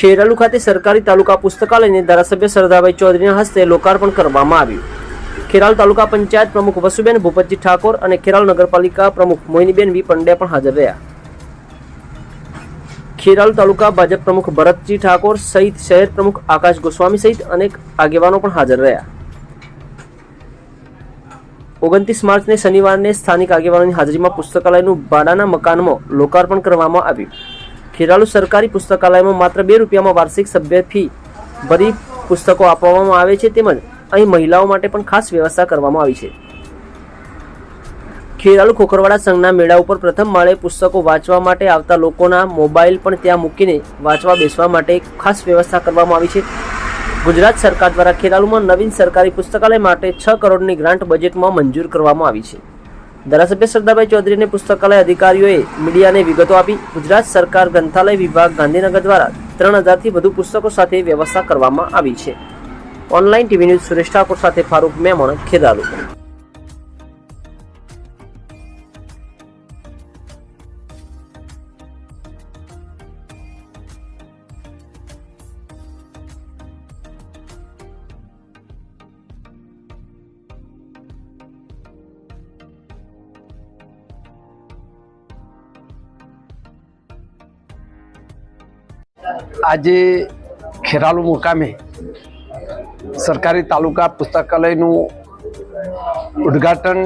ખેરાલુ ખાતે સરકારી તાલુકા પુસ્તકાલયને ધારાસભ્ય સરદારભાઈ ચૌધરીના હસ્તે લોકાર્પણ કરવામાં આવ્યું. ખેરાલ તાલુકા પંચાયત પ્રમુખ વસુબેન ભૂપતજી ઠાકોર અને ખેરાલ નગરપાલિકા પ્રમુખ મોહિનીબેન વી પંડ્યા પણ હાજર રહ્યા. ખેરાલુ તાલુકા ભાજપ પ્રમુખ ભરતજી ઠાકોર સહિત શહેર પ્રમુખ આકાશ ગોસ્વામી સહિત અનેક આગેવાનો પણ હાજર રહ્યા. ઓગણત્રીસ માર્ચને શનિવારને સ્થાનિક આગેવાનોની હાજરીમાં પુસ્તકાલયનું ભાડાના મકાનમાં લોકાર્પણ કરવામાં આવ્યું. ખેરાલુ સરકારી પુસ્તકાલયમાં માત્ર બે રૂપિયામાં વાર્ષિક સભ્ય ફી ભરી પુસ્તકો આપવામાં આવે છે તેમજ અહીં મહિલાઓ માટે પણ ખાસ વ્યવસ્થા કરવામાં આવી છે. ખેરાલુ ખોખરવાડા સંઘના મેળા ઉપર પ્રથમ માળે પુસ્તકો વાંચવા માટે આવતા લોકોના મોબાઈલ પણ ત્યાં મૂકીને વાંચવા બેસવા માટે ખાસ વ્યવસ્થા કરવામાં આવી છે. ગુજરાત સરકાર દ્વારા ખેરાલુમાં નવીન સરકારી પુસ્તકાલય માટે છ કરોડની ગ્રાન્ટ બજેટમાં મંજૂર કરવામાં આવી છે. ધારાસભ્ય સરદારભાઈ ચૌધરીને પુસ્તકાલય અધિકારીઓએ મીડિયાને વિગતો આપી. ગુજરાત સરકાર ગ્રંથાલય વિભાગ ગાંધીનગર દ્વારા ત્રણ હજારથી વધુ પુસ્તકો સાથે વ્યવસ્થા કરવામાં આવી છે. Online TV news Suresh Thakor સાથે ફારૂક મેમણ, ખેરાલુ. આજે ખેરાલુ મુકામે સરકારી તાલુકા પુસ્તકાલયનું ઉદ્ઘાટન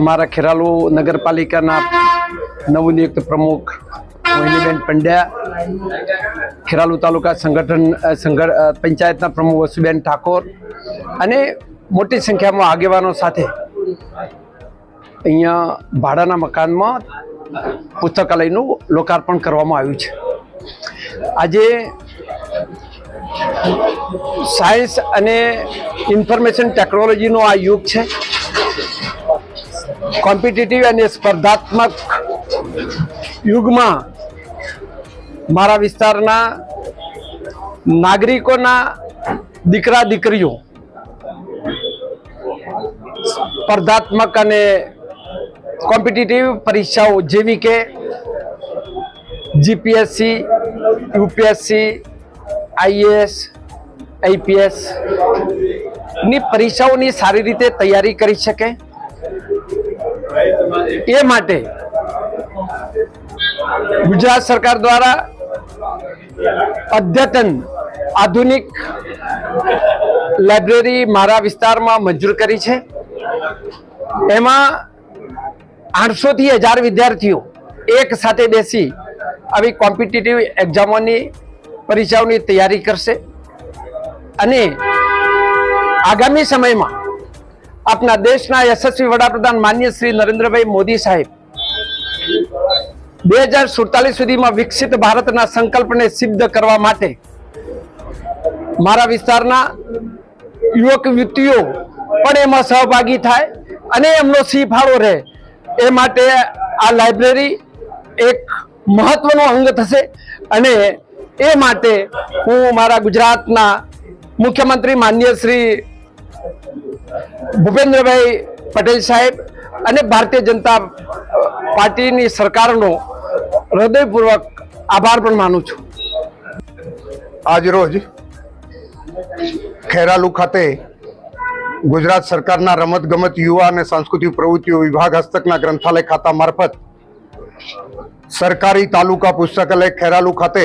અમારા ખેરાલુ નગરપાલિકાના નવનિયુક્ત પ્રમુખ મોહિનીબેન પંડ્યા, ખેરાલુ તાલુકા સંગઠન પંચાયતના પ્રમુખ વસુબેન ઠાકોર અને મોટી સંખ્યામાં આગેવાનો સાથે અહીંયા ભાડાના મકાનમાં પુસ્તકાલયનું લોકાર્પણ કરવામાં આવ્યું છે. આજે સાયન્સ અને ઇન્ફોર્મેશન ટેકનોલોજીનો આ યુગ છે. કોમ્પિટિટિવ અને સ્પર્ધાત્મક યુગમાં મારા વિસ્તારના નાગરિકોના દીકરા દીકરીઓ સ્પર્ધાત્મક અને કોમ્પિટિટિવ પરીક્ષાઓ જેવી કે જીપીએસસી યુપીએસસી આઈએએસ આઈપીએસની પરીક્ષાઓની સારી રીતે તૈયારી કરી શકે? એ માટે ગુજરાત સરકાર દ્વારા અદ્યતન આધુનિક લાઇબ્રેરી મારા વિસ્તારમાં મંજૂર કરી છે. એમાં આઠસો થી હજાર વિદ્યાર્થીઓ એક સાથે બેસી આવી કોમ્પિટિટિવ એક્ઝામોની પરીક્ષાઓની તૈયારી કરશે અને આગામી સમયમાં આપના દેશના યશસ્વી વડાપ્રધાન માન્ય શ્રી નરેન્દ્રભાઈ મોદી સાહેબ બે હજાર સુડતાલીસ સુધીમાં વિકસિત ભારતના સંકલ્પને સિદ્ધ કરવા માટે મારા વિસ્તારના યુવક યુવતીઓ પણ એમાં સહભાગી થાય અને એમનો સિંહ ફાળો રહે. એ માટે આ લાઇબ્રેરી એક મહત્વનો અંગ થશે અને એ માટે હું મારા ગુજરાતના મુખ્યમંત્રી માન્ય શ્રી ભૂપેન્દ્રભાઈ પટેલ સાહેબ અને ભારતીય જનતા પાર્ટીની સરકારનો હૃદયપૂર્વક આભાર પણ માનું છું. આજરોજ ખેરાલુ ખાતે ગુજરાત સરકારના રમતગમત યુવા અને સાંસ્કૃતિક પ્રવૃત્તિઓ વિભાગ હસ્તકના ગ્રંથાલય ખાતા મારફત સરકારી તાલુકા પુસ્તકાલય ખેરાલુ ખાતે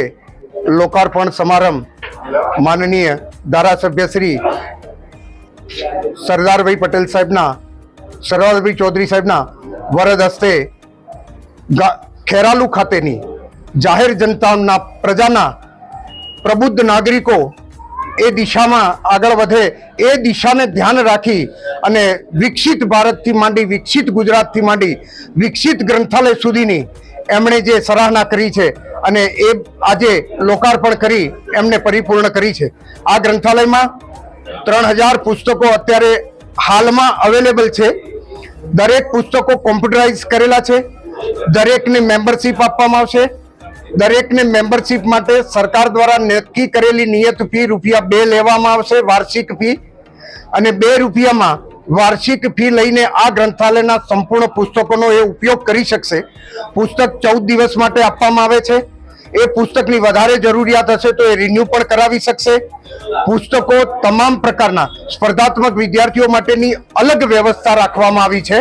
લોકાર્પણ સમારંભ માનનીય ધારાસભ્ય શ્રી સરદારભાઈ પટેલ સાહેબના, સરદારભાઈ ચૌધરી સાહેબના વરદ હસ્તે ખેરાલુ ખાતેની જાહેર જનતાના પ્રજાના પ્રબુદ્ધ નાગરિકો એ દિશામાં આગળ વધે, એ દિશાને ધ્યાન રાખી અને વિકસિત ભારતથી માંડી, વિકસિત ગુજરાતથી માંડી, વિકસિત ગ્રંથાલય સુધીની એમણે જે સરાહના કરી છે અને એ આજે લોકાર્પણ કરી, એમને પરિપૂર્ણ કરી છે. આ ગ્રંથાલયમાં ત્રણ હજાર પુસ્તકો અત્યારે હાલમાં અવેલેબલ છે. દરેક પુસ્તકો કોમ્પ્યુટરાઇઝ કરેલા છે. દરેકને મેમ્બરશીપ આપવામાં આવશે. દરેકને મેમ્બરશિપ માટે સરકાર દ્વારા નક્કી કરેલી નિયત ફી રૂપિયા બે લેવામાં આવશે, વાર્ષિક ફી. અને બે રૂપિયામાં વાર્ષિક ફી લઈને આ ગ્રંથાલયના સંપૂર્ણ પુસ્તકોનો એ ઉપયોગ કરી શકશે. પુસ્તક ચૌદ દિવસ માટે આપવામાં આવે છે. એ પુસ્તકની વધારે જરૂરિયાત હશે તો એ રિન્યુ પણ કરાવી શકશે. પુસ્તકો તમામ પ્રકારના સ્પર્ધાત્મક વિદ્યાર્થીઓ માટેની અલગ વ્યવસ્થા રાખવામાં આવી છે.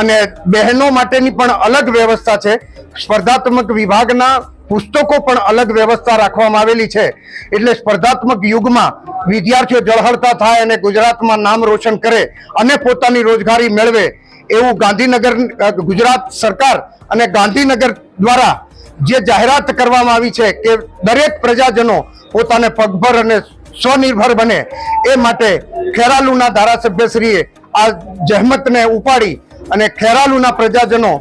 અને બહેનો માટેની પણ અલગ વ્યવસ્થા છે. સ્પર્ધાત્મક વિભાગના પુસ્તકો પણ અલગ વ્યવસ્થા રાખવામાં આવેલી છે. એટલે સ્પર્ધાત્મક યુગમાં વિદ્યાર્થીઓ જળહળતા થાય અને ગુજરાતમાં નામ રોશન કરે અને પોતાની રોજગારી મેળવે એવું ગાંધીનગર ગુજરાત સરકાર અને ગાંધીનગર દ્વારા જે જાહેરાત કરવામાં આવી છે કે દરેક પ્રજાજનો પોતાને પગભર અને સ્વનિર્ભર બને એ માટે ખેરાલુના ધારાસભ્યશ્રીએ આ જહેમતને ઉપાડી અને ખેરાલુના પ્રજાજનો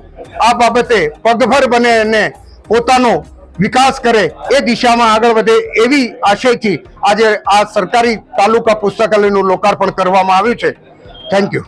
આ બાબતે પગભર બને અને પોતાનો વિકાસ કરે એ દિશામાં આગળ વધે એવી આશયથી આજે આ સરકારી તાલુકા પુસ્તકાલયનું લોકાર્પણ કરવામાં આવ્યું છે. Thank you